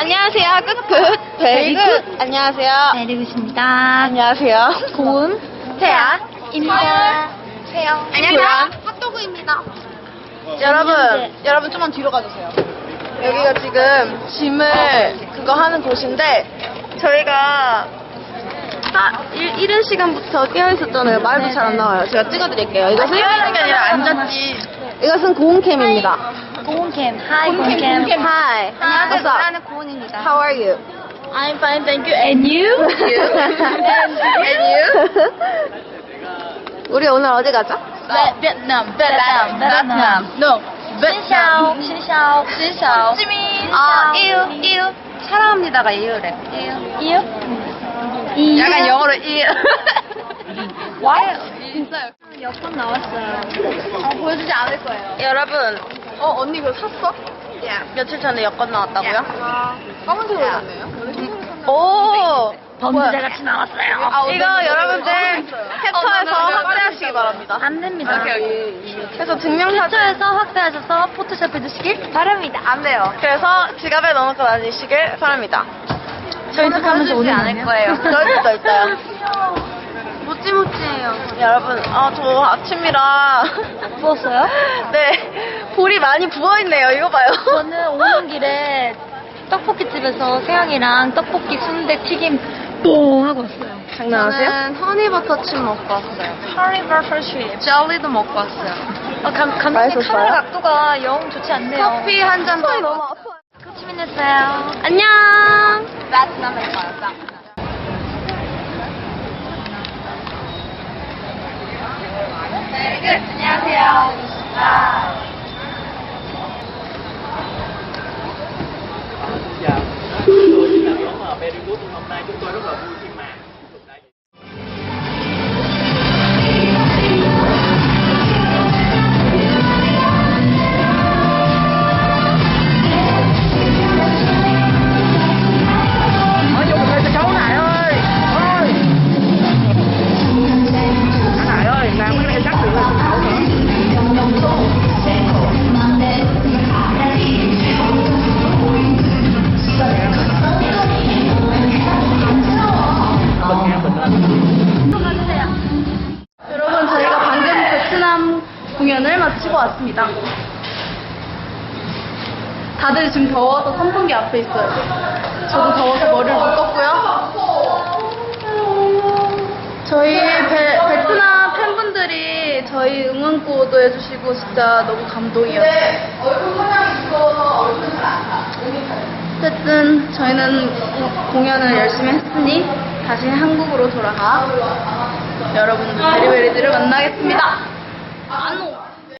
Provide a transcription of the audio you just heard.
안녕하세요. 굿굿. 베리굿. 안녕하세요. 내리고있습니다 안녕하세요. 고은, 태아입니다. 세영. 안녕하세요. 핫도그입니다. 여러분, 여러분 좀만 뒤로 가주세요. 여기가 지금 짐을 그거 하는 곳인데 저희가 딱 일, 이른 시간부터 깨어 있었잖아요. 말도 잘 안 나와요. 제가 찍어드릴게요. 이것은 깨어있는 게 아니라 앉았지. 이것은 고은캠입니다. 고은캠. 하이, 고은캠. Hi. 안녕하세요. What's up? 나는 고은입니다. How are you? I'm fine, thank you. And you? And you? 우리 오늘 어디 가죠? 베트남, 베트남, 베트남. No. 신샤오, 신샤오, 신샤오. 지민. 아, 이유, 이유. 사랑합니다가 이유래. 이유. 이유? 이유. 약간 영어로 이. 와우. 진짜요? 여권 나왔어요. 어, 보여주지 않을 거예요. 여러분, 어 언니 그거 샀어? 며칠 전에 여권 나왔다고요? 까만색 올랐네요. 오. 범죄자 같이 나왔어요. 아, 이거 여러분들 캡처해서 확대하시기 바랍니다. 안 됩니다. 그래서 증명사진 캡처해서 확대하셔서 포토샵 해주시길 바랍니다. 안 돼요. 그래서 지갑에 넣어놓고 다니시길 바랍니다. 저희도 가면서 오는 않을 거예요. 저희도 있어요. 모찌모찌해요. 여러분, 아, 저 아침이라. 부었어요? 네. 볼이 많이 부어있네요. 이거 봐요. 저는 오는 길에 떡볶이 집에서 세영이랑 떡볶이 순대 튀김 뽕 하고 왔어요. 장난하세요? 저는 허니버터칩 먹고 왔어요. 허리버터칩. 젤리도 먹고 왔어요. 아, 감, 감독님 맛있었어요? 카메라 각도가 영 좋지 않네요. 커피 한잔 더. 너무 아파. 코치민 했어요. 안녕. 안녕하세요. Dạ. Buổi là nhóm ở Very Good hôm nay chúng tôi rất là vui 여러분, 저희가 방금 베트남 공연을 마치고 왔습니다. 다들 지금 더워서 선풍기 앞에 있어요. 저도 더워서 머리를 묶었고요. 저희 베, 베트남 팬분들이 저희 응원구도 해주시고 진짜 너무 감동이었어요. 어쨌든 저희는 공연을 열심히 했으니 다시 한국으로 돌아가 여러분들 베리베리들을 만나겠습니다. 안녕.